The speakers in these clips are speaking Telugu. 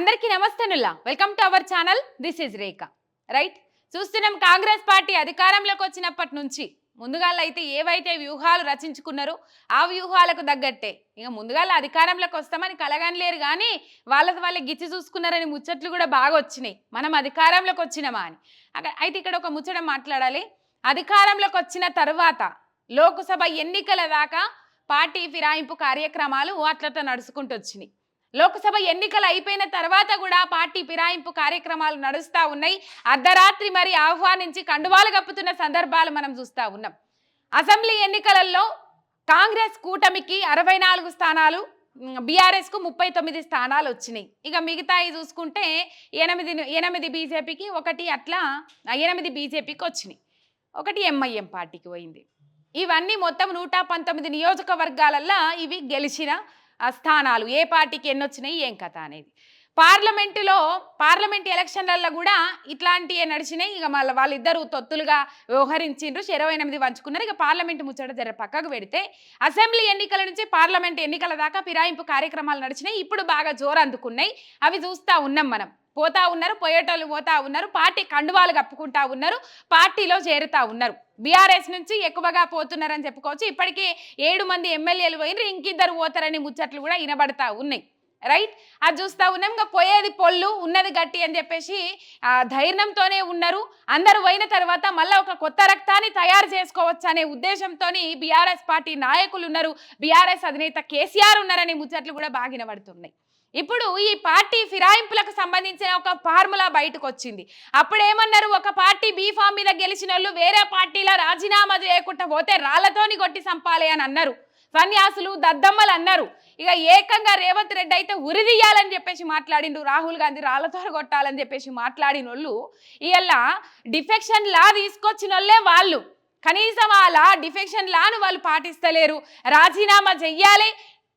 అందరికీ నమస్తేనుల్లా welcome to our channel this is Rekha right చూస్తున్నాం కాంగ్రెస్ పార్టీ అధికారంలోకి వచ్చినప్పటి నుంచి. ముందుగాల అయితే ఏవైతే వ్యూహాలు రచించుకున్నారో ఆ వ్యూహాలకు తగ్గట్టే. ఇక ముందుగాల అధికారంలోకి వస్తామని కలగనిలేరు కానీ వాళ్ళ వాళ్ళే గిచ్చి చూసుకున్నారని ముచ్చట్లు కూడా బాగా వచ్చినాయి. మనం అధికారంలోకి వచ్చినామా అని. అక్కడ అయితే ఇక్కడ ఒక ముచ్చట మాట్లాడాలి. అధికారంలోకి వచ్చిన తర్వాత లోక్సభ ఎన్నికల దాకా పార్టీ ఫిరాయింపు కార్యక్రమాలు అట్లతో నడుచుకుంటూ వచ్చినాయి. లోక్సభ ఎన్నికలు అయిపోయిన తర్వాత కూడా పార్టీ ఫిరాయింపు కార్యక్రమాలు నడుస్తూ ఉన్నాయి. అర్ధరాత్రి మరి ఆహ్వానించి కండువాలు కప్పుతున్న సందర్భాలు మనం చూస్తూ ఉన్నాం. అసెంబ్లీ ఎన్నికలలో కాంగ్రెస్ కూటమికి అరవై నాలుగు స్థానాలు బీఆర్ఎస్కు ముప్పై తొమ్మిది స్థానాలు వచ్చినాయి. ఇక మిగతాయి చూసుకుంటే ఎనిమిది ఎనిమిది బీజేపీకి ఒకటి అట్లా ఎనిమిది బీజేపీకి వచ్చినాయి. ఒకటి ఎంఐఎం పార్టీకి పోయింది. ఇవన్నీ మొత్తం నూట పంతొమ్మిది నియోజకవర్గాలల్లో ఇవి గెలిచిన స్థానాలు ఏ పార్టీకి ఎన్ని వచ్చినాయి ఏం కథ అనేది. పార్లమెంటులో పార్లమెంట్ ఎలక్షన్లలో కూడా ఇట్లాంటివే నడిచినాయి. ఇక మళ్ళీ వాళ్ళిద్దరూ తొత్తులుగా వ్యవహరించిండ్రు. ఇరవై ఎనిమిది పంచుకున్నారు. ఇక పార్లమెంట్ ముచ్చట జర పక్కకు పెడితే అసెంబ్లీ ఎన్నికల నుంచి పార్లమెంట్ ఎన్నికల దాకా ఫిరాయింపు కార్యక్రమాలు నడిచినాయి. ఇప్పుడు బాగా జోరు అందుకున్నాయి. అవి చూస్తూ ఉన్నాం మనం. పోతా ఉన్నారు. పోయేటోళ్ళు పోతా ఉన్నారు. పార్టీ కండువాలు కప్పుకుంటా ఉన్నారు. పార్టీలో చేరుతా ఉన్నారు. బీఆర్ఎస్ నుంచి ఎక్కువగా పోతున్నారని చెప్పుకోవచ్చు. ఇప్పటికే ఏడు మంది ఎమ్మెల్యేలు పోయినరు ఇంకిద్దరు పోతారని ముచ్చట్లు కూడా వినబడతా ఉన్నాయి. రైట్ అది చూస్తా ఉన్నాం. ఇంకా పోయేది పొల్లు ఉన్నది గట్టి అని చెప్పేసి ఆ ధైర్యంతోనే ఉన్నారు. అందరూ పోయిన తర్వాత మళ్ళీ ఒక కొత్త రక్తాన్ని తయారు చేసుకోవచ్చు అనే ఉద్దేశంతో బీఆర్ఎస్ పార్టీ నాయకులు ఉన్నారు. బీఆర్ఎస్ అధినేత కేసీఆర్ ఉన్నారనే ముచ్చట్లు కూడా బాగా వినబడుతున్నాయి. ఇప్పుడు ఈ పార్టీ ఫిరాయింపులకు సంబంధించిన ఒక ఫార్ములా బయటకు వచ్చింది అప్పుడు ఏమన్నారు ఒక పార్టీ బీఫామ్ మీద గెలిచిన వాళ్ళు వేరే పార్టీలో రాజీనామా చేయకుండా పోతే రాళ్ళతోని కొట్టి సంపాలి అని అన్నారు. సన్యాసులు దద్దమ్మలు అన్నారు. ఇక ఏకంగా రేవంత్ రెడ్డి అయితే ఉరిదీయాలని చెప్పేసి మాట్లాడిండు. రాహుల్ గాంధీ రాళ్ళతో కొట్టాలని చెప్పేసి మాట్లాడిన వాళ్ళు ఇవాళ డిఫెక్షన్ లా తీసుకొచ్చిన వాళ్ళే. వాళ్ళు కనీసం అలా డిఫెక్షన్ లాను వాళ్ళు పాటిస్తలేరు. రాజీనామా చెయ్యాలి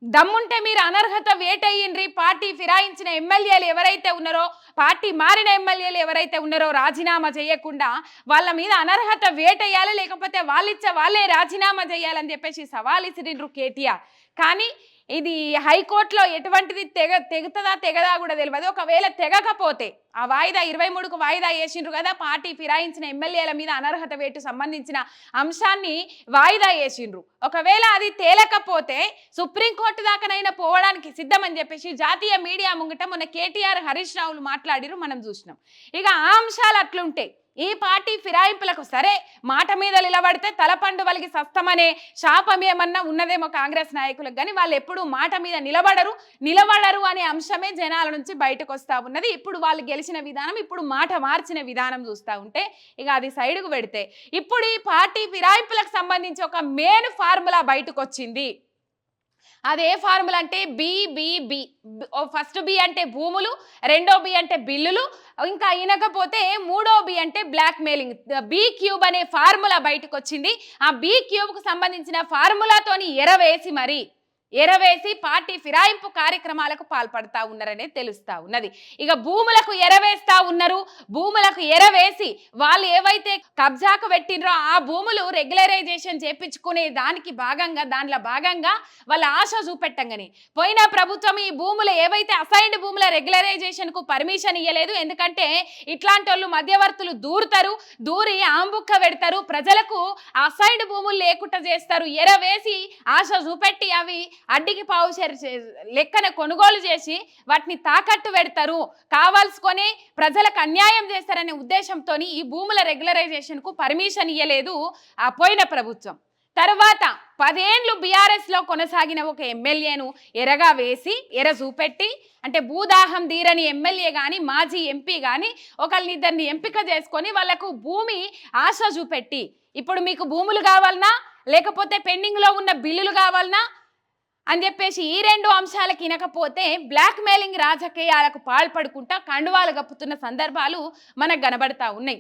దమ్ముంటే మీరు అనర్హత వేటయ్యిండ్రి. పార్టీ ఫిరాయించిన ఎమ్మెల్యేలు ఎవరైతే ఉన్నారో పార్టీ మారిన ఎమ్మెల్యేలు ఎవరైతే ఉన్నారో రాజీనామా చేయకుండా వాళ్ళ మీద అనర్హత వేటయ్యాలి లేకపోతే వాళ్ళిచ్చే వాళ్ళే రాజీనామా చేయాలని చెప్పేసి సవాల్ ఇసిరిండ్రు కేటీఆర్. కానీ ఇది హైకోర్టులో ఎటువంటిది తెగ తెగుతుందా తెగదా కూడా తెలియదు ఒకవేళ తెగకపోతే ఆ వాయిదా ఇరవై మూడుకు వాయిదా వేసిండ్రు కదా పార్టీ ఫిరాయించిన ఎమ్మెల్యేల మీద అనర్హత వేటు సంబంధించిన అంశాన్ని వాయిదా వేసిండ్రు. ఒకవేళ అది తేలకపోతే సుప్రీంకోర్టు దాకానైనా పోవడానికి సిద్ధమని చెప్పేసి జాతీయ మీడియా ముంగట మొన్న కేటీఆర్ హరీష్ రావులు మాట్లాడిరు మనం చూసినాం. ఇక ఆ అంశాలు అట్లుంటాయి ఈ పార్టీ ఫిరాయింపులకు సరే మాట మీద నిలబడితే తలపండు వలిగి సస్తమనే శాపం ఏమన్నా ఉన్నదేమో కాంగ్రెస్ నాయకులకు. కానీ వాళ్ళు ఎప్పుడు మాట మీద నిలబడరు నిలబడరు అనే అంశమే జనాల నుంచి బయటకు వస్తూ ఉన్నది. ఇప్పుడు వాళ్ళు గెలిచిన విధానం ఇప్పుడు మాట మార్చిన విధానం చూస్తూ ఉంటే ఇక అది సైడ్కు పెడితే. ఇప్పుడు ఈ పార్టీ ఫిరాయింపులకు సంబంధించి ఒక మెయిన్ ఫార్ములా బయటకు వచ్చింది అదే ఫార్ములా అంటే బిబిబి ఫస్ట్ బి అంటే భూములు రెండో బి అంటే బిల్లులు ఇంకా అయినకపోతే మూడో బి అంటే బ్లాక్ మెయిలింగ్ బి క్యూబ్ అనే ఫార్ములా బయటకు వచ్చింది ఆ బి క్యూబ్కు సంబంధించిన ఫార్ములాతోని ఎరవేసి మరి ఎరవేసి పార్టీ ఫిరాయింపు కార్యక్రమాలకు పాల్పడతా ఉన్నారనే తెలుస్తా ఉన్నది. ఇక భూములకు ఎరవేస్తా ఉన్నారు. భూములకు ఎరవేసి వాళ్ళు ఏవైతే కబ్జాకు పెట్టినరో ఆ భూములు రెగ్యులరైజేషన్ చేపించుకునే దానికి భాగంగా దానిలో భాగంగా వాళ్ళ ఆశ చూపెట్టంగానే పోయిన ప్రభుత్వం ఈ భూములు ఏవైతే అసైన్డ్ భూముల రెగ్యులరైజేషన్కు పర్మిషన్ ఇవ్వలేదు ఎందుకంటే ఇట్లాంటి వాళ్ళు మధ్యవర్తులు దూరుతారు దూరి ఆంబుక్క పెడతారు. ప్రజలకు అసైన్డ్ భూములు లేకుండా చేస్తారు. ఎరవేసి ఆశ చూపెట్టి అవి అడ్డికి పావు చే- లెక్కన కొనుగోలు చేసి వాటిని తాకట్టు పెడతారు. కావాల్సుకొని ప్రజలకు అన్యాయం చేస్తారనే ఉద్దేశంతో ఈ భూముల రెగ్యులరైజేషన్కు పర్మిషన్ ఇవ్వలేదు ఆ పోయిన ప్రభుత్వం. తర్వాత పదేండ్లు బీఆర్ఎస్లో కొనసాగిన ఒక ఎమ్మెల్యేను ఎరగా వేసి ఎర చూపెట్టి అంటే భూదాహం తీరని ఎమ్మెల్యే కానీ మాజీ ఎంపీ కానీ ఒకళ్ళని ఇద్దరిని ఎంపిక చేసుకొని వాళ్ళకు భూమి ఆశ చూపెట్టి. ఇప్పుడు మీకు భూములు కావాలన్నా లేకపోతే పెండింగ్లో ఉన్న బిల్లులు కావాలన్నా అని చెప్పేసి ఈ రెండు అంశాలకు ఇనకపోతే బ్లాక్మెయిలింగ్ రాజకీయాలకు పాల్పడుకుంటా కండువాలు గప్పుతున్న సందర్భాలు మనకు కనబడతా ఉన్నాయి.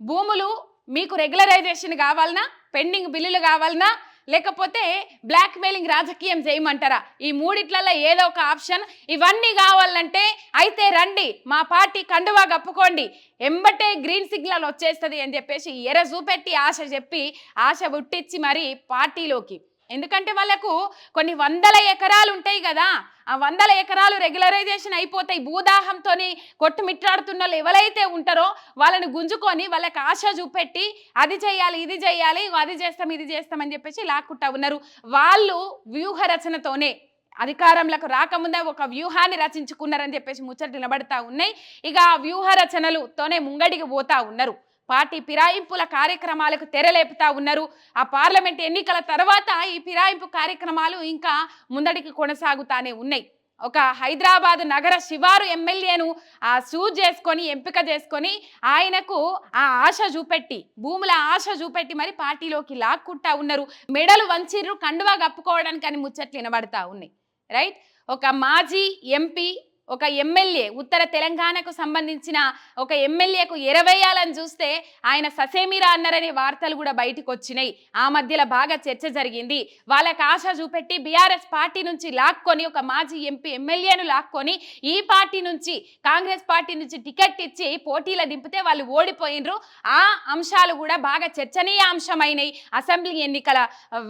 భూములు మీకు రెగ్యులరైజేషన్ కావాలనా? పెండింగ్ బిల్లులు కావాలనా? లేకపోతే బ్లాక్మెయిలింగ్ రాజకీయం చేయమంటారా? ఈ మూడిట్లలో ఏదో ఒక ఆప్షన్. ఇవన్నీ కావాలంటే అయితే రండి మా పార్టీ కండువా కప్పుకోండి. ఎంబటే గ్రీన్ సిగ్నల్ వచ్చేస్తుంది అని చెప్పేసి ఎర చూపెట్టి ఆశ చెప్పి ఆశ పుట్టించి మరి పార్టీలోకి ఎందుకంటే వాళ్ళకు కొన్ని వందల ఎకరాలు ఉంటాయి కదా ఆ వందల ఎకరాలు రెగ్యులరైజేషన్ అయిపోతాయి. భూదాహంతోని కొట్టుమిట్టాడుతున్న వాళ్ళు ఎవరైతే ఉంటారో వాళ్ళని గుంజుకొని వాళ్ళకి ఆశ చూపెట్టి అది చేయాలి ఇది చేయాలి అది చేస్తాం ఇది చేస్తాం అని చెప్పేసి లాక్కుంటా ఉన్నారు. వాళ్ళు వ్యూహ రచనతోనే అధికారంలోకి రాకముందే ఒక వ్యూహాన్ని రచించుకున్నారని చెప్పేసి ముచ్చట నిలబడతా ఉన్నాయి. ఇక ఆ వ్యూహ రచనలుతోనే ముంగడికి పోతా ఉన్నారు. పార్టీ ఫిరాయింపుల కార్యక్రమాలకు తెరలేపుతా ఉన్నారు. ఆ పార్లమెంట్ ఎన్నికల తర్వాత ఈ ఫిరాయింపు కార్యక్రమాలు ఇంకా ముందడికి కొనసాగుతానే ఉన్నాయి. ఒక హైదరాబాద్ నగర శివారు ఎమ్మెల్యేను ఆ సూజ్ చేసుకొని ఎంపిక చేసుకొని ఆయనకు ఆ ఆశ చూపెట్టి భూముల ఆశ చూపెట్టి మరి పార్టీలోకి లాక్కుంటా ఉన్నారు. మెడలు వంచిర్రు కండువా కప్పుకోవడానికి అని ముచ్చట్లు వినబడతా ఉన్నాయి. రైట్? ఒక మాజీ ఎంపీ ఒక ఎమ్మెల్యే ఉత్తర తెలంగాణకు సంబంధించిన ఒక ఎమ్మెల్యేకు ఎరవేయాలని చూస్తే ఆయన ససేమిరా అన్నారనే వార్తలు కూడా బయటకు వచ్చినాయి ఆ మధ్యలో బాగా చర్చ జరిగింది. వాళ్ళకి ఆశ చూపెట్టి బీఆర్ఎస్ పార్టీ నుంచి లాక్కొని ఒక మాజీ ఎంపీ ఎమ్మెల్యేను లాక్కొని ఈ పార్టీ నుంచి కాంగ్రెస్ పార్టీ నుంచి టికెట్ ఇచ్చి పోటీలో దింపితే వాళ్ళు ఓడిపోయినరు. ఆ అంశాలు కూడా బాగా చర్చనీయాంశమైనవి అసెంబ్లీ ఎన్నికల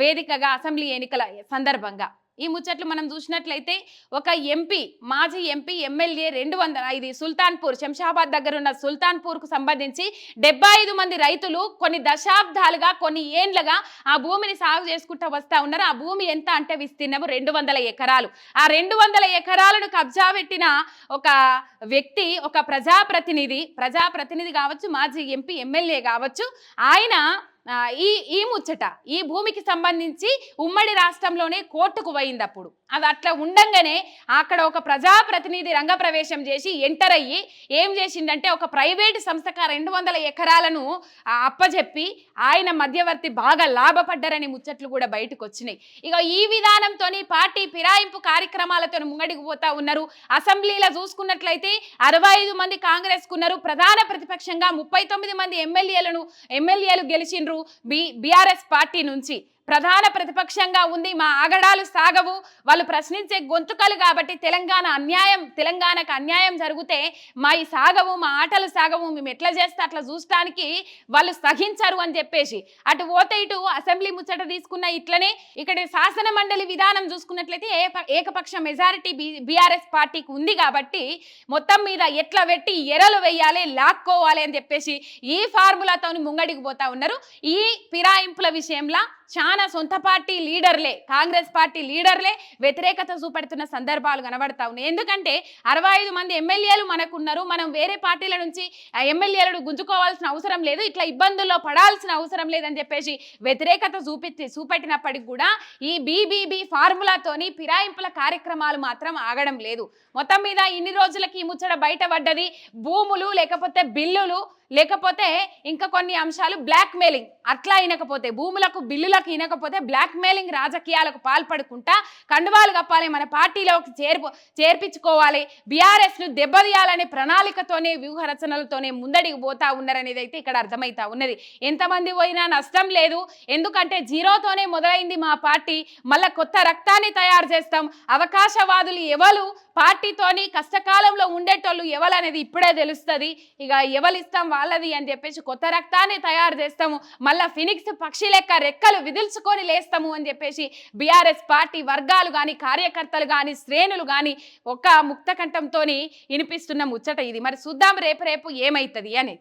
వేదికగా అసెంబ్లీ ఎన్నికల సందర్భంగా. ఈ ముచ్చట్లు మనం చూసినట్లయితే ఒక ఎంపీ మాజీ ఎంపీ ఎమ్మెల్యే రెండు వందల ఇది సుల్తాన్పూర్ శంషాబాద్ దగ్గర ఉన్న సుల్తాన్పూర్కు సంబంధించి డెబ్బై ఐదు మంది రైతులు కొన్ని దశాబ్దాలుగా కొన్ని ఏండ్లుగా ఆ భూమిని సాగు చేసుకుంటూ వస్తూ ఉన్నారు. ఆ భూమి ఎంత అంటే విస్తీర్ణము రెండు వందల ఎకరాలు. ఆ రెండు వందల ఎకరాలను కబ్జా పెట్టిన ఒక వ్యక్తి ఒక ప్రజాప్రతినిధి ప్రజాప్రతినిధి కావచ్చు మాజీ ఎంపీ ఎమ్మెల్యే కావచ్చు ఆయన ఈ ఈ ముచ్చట ఈ భూమికి సంబంధించి ఉమ్మడి రాష్ట్రంలోనే కోర్టుకు పోయింది అప్పుడు అది అట్లా ఉండంగానే అక్కడ ఒక ప్రజాప్రతినిధి రంగప్రవేశం చేసి ఎంటర్ అయ్యి ఏం చేసిండంటే ఒక ప్రైవేటు సంస్థకు రెండు వందల ఎకరాలను అప్పజెప్పి ఆయన మధ్యవర్తి బాగా లాభపడ్డారని ముచ్చట్లు కూడా బయటకు వచ్చినాయి ఇక ఈ విధానంతో పార్టీ ఫిరాయింపు కార్యక్రమాలతో ముంగడికి పోతా ఉన్నారు. అసెంబ్లీలో చూసుకున్నట్లయితే అరవై ఐదు మంది కాంగ్రెస్ కున్నారు ప్రధాన ప్రతిపక్షంగా ముప్పై తొమ్మిది మంది ఎమ్మెల్యేలను ఎమ్మెల్యేలు గెలిచిండ్రు. బీఆర్ఎస్ పార్టీ నుంచి. ప్రధాన ప్రతిపక్షంగా ఉంది మా ఆగడాలు సాగవు. వాళ్ళు ప్రశ్నించే గొంతుకలు కాబట్టి తెలంగాణ అన్యాయం తెలంగాణకు అన్యాయం జరిగితే మా ఈ సాగవు మా ఆటలు సాగవు మేము ఎట్లా చేస్తే అట్లా చూసడానికి వాళ్ళు సహించరు అని చెప్పేసి. అటు పోతే ఇటు అసెంబ్లీ ముచ్చట తీసుకున్న ఇట్లనే ఇక్కడ శాసన మండలి విధానం చూసుకున్నట్లయితే ఏ- ఏకపక్ష మెజారిటీ బి బీఆర్ఎస్ పార్టీకి ఉంది కాబట్టి మొత్తం మీద ఎట్లా పెట్టి ఎరలు వేయాలి లాక్కోవాలి అని చెప్పేసి ఈ ఫార్ములాతో ముంగడికి పోతా ఉన్నారు. ఈ ఫిరాయింపుల విషయంలో చాలా సొంత పార్టీ లీడర్లే కాంగ్రెస్ పార్టీ లీడర్లే వ్యతిరేకత చూపెడుతున్న సందర్భాలు కనబడతా ఉన్నాయి. ఎందుకంటే అరవై ఐదు మంది ఎమ్మెల్యేలు మనకున్నారు. మనం వేరే పార్టీల నుంచి ఆ ఎమ్మెల్యేలను గుంజుకోవాల్సిన అవసరం లేదు. ఇట్లా ఇబ్బందుల్లో పడాల్సిన అవసరం లేదని చెప్పేసి వ్యతిరేకత చూపి చూపెట్టినప్పటికి కూడా ఈ బీబీబీ ఫార్ములాతోని ఫిరాయింపుల కార్యక్రమాలు మాత్రం ఆగడం లేదు. మొత్తం మీద ఇన్ని రోజులకి ఈ ముచ్చట బయటపడ్డది. భూములు లేకపోతే బిల్లులు లేకపోతే ఇంకా కొన్ని అంశాలు బ్లాక్ మెయిలింగ్ అట్లా అయినకపోతే భూములకు బిల్లులకు ఇనకపోతే బ్లాక్ మెయిలింగ్ రాజకీయాలకు పాల్పడుకుంటా కండువాలు కప్పాలి మన పార్టీలోకి చేర్పు చేర్పించుకోవాలి. బీఆర్ఎస్ను దెబ్బతీయాలనే ప్రణాళికతోనే వ్యూహ రచనలతోనే ముందడికి పోతా ఉన్నారనేది అయితే ఇక్కడ అర్థమవుతా ఉన్నది. ఎంతమంది పోయినా నష్టం లేదు. ఎందుకంటే జీరోతోనే మొదలైంది మా పార్టీ. మళ్ళా కొత్త రక్తాన్ని తయారు చేస్తాం. అవకాశవాదులు ఎవరు పార్టీతోని కష్టకాలంలో ఉండేటోళ్ళు ఎవలనేది ఇప్పుడే తెలుస్తుంది. ఇక ఎవరు ఇస్తాం వాళ్ళది అని చెప్పేసి కొత్త రక్తాన్ని తయారు చేస్తాము. మళ్ళా ఫినిక్స్ పక్షి లెక్క రెక్కలు విదిల్చుకొని లేస్తాము అని చెప్పేసి బీఆర్ఎస్ పార్టీ వర్గాలు కానీ కార్యకర్తలు కానీ శ్రేణులు కానీ ఒక ముక్తకంఠంతో వినిపిస్తున్న ముచ్చట ఇది. మరి చూద్దాం రేపు రేపు ఏమైతుంది అని